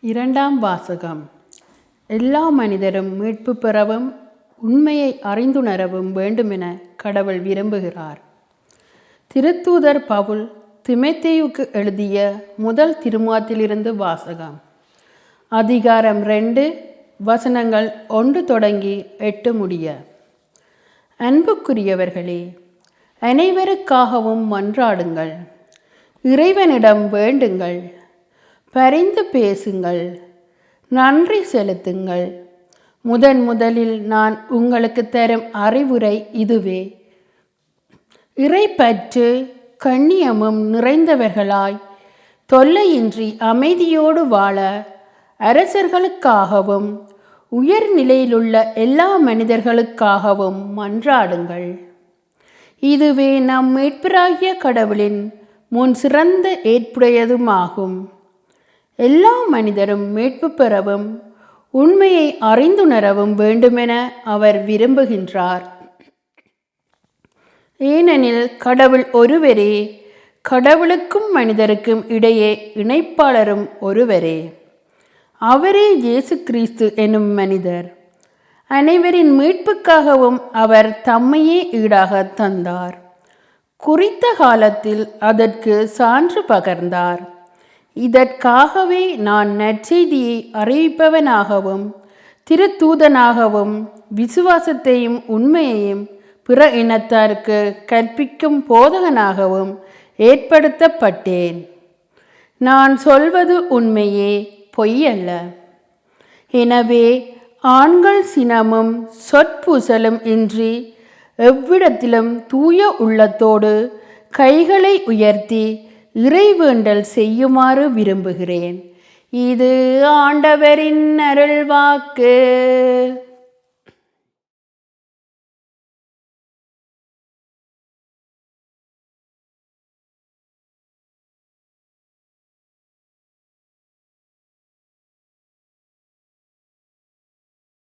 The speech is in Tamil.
இரண்டாம் வாசகம். எல்லா மனிதரும் மீட்பு பெறவும் உண்மையை அறிந்துணரவும் வேண்டுமென கடவுள் விரும்புகிறார். திருத்தூதர் பவுல் திமைத்தேயுக்கு எழுதிய முதல் திருமாத்திலிருந்து வாசகம். அதிகாரம் ரெண்டு வசனங்கள் ஒன்று தொடங்கி எட்டு முடிய. அன்புக்குரியவர்களே அனைவருக்காகவும் மன்றாடுங்கள். இறைவனிடம் வேண்டுங்கள். பரிந்து பேசுங்கள் நன்றி செலுத்துங்கள். முதன் முதலில் நான் உங்களுக்கு தரும் அறிவுரை இதுவே. இறைப்பற்று கண்ணியமும் நிறைந்தவர்களாய் தொல்லையின்றி அமைதியோடு வாழ அரசர்களுக்காகவும் உயர்நிலையிலுள்ள எல்லா மனிதர்களுக்காகவும் மன்றாடுங்கள். இதுவே நம் மீட்பராகிய கடவுளின் முன் சிறந்த ஏற்புடையதுமாகும். எல்லா மனிதரும் மீட்பு பெறவும் உண்மையை அறிந்துணரவும் வேண்டுமென அவர் விரும்புகின்றார். ஏனெனில் கடவுள் ஒருவரே கடவுளுக்கும் மனிதருக்கும் இடையே இணைப்பாளரும் ஒருவரே. அவரே இயேசு கிறிஸ்து எனும் மனிதர். அனைவரின் மீட்புக்காகவும் அவர் தம்மையே ஈடாக தந்தார். குறித்த காலத்தில் அதற்கு சான்று பகர்ந்தார். இதற்காகவே நான் நற்செய்தியை அறிவிப்பவனாகவும் திருத்தூதனாகவும் விசுவாசத்தையும் உண்மையையும் பிற இனத்தாருக்கு கற்பிக்கும் போதகனாகவும் ஏற்படுத்தப்பட்டேன். நான் சொல்வது உண்மையே பொய்யல்ல. எனவே ஆண்கள் சினமும் சொற்பூசலும் இன்றி எவ்விடத்திலும் தூய உள்ளத்தோடு கைகளை உயர்த்தி இறைவேண்டல் செய்யுமாறு விரும்புகிறேன். இது ஆண்டவரின் அருள்வாக்கு.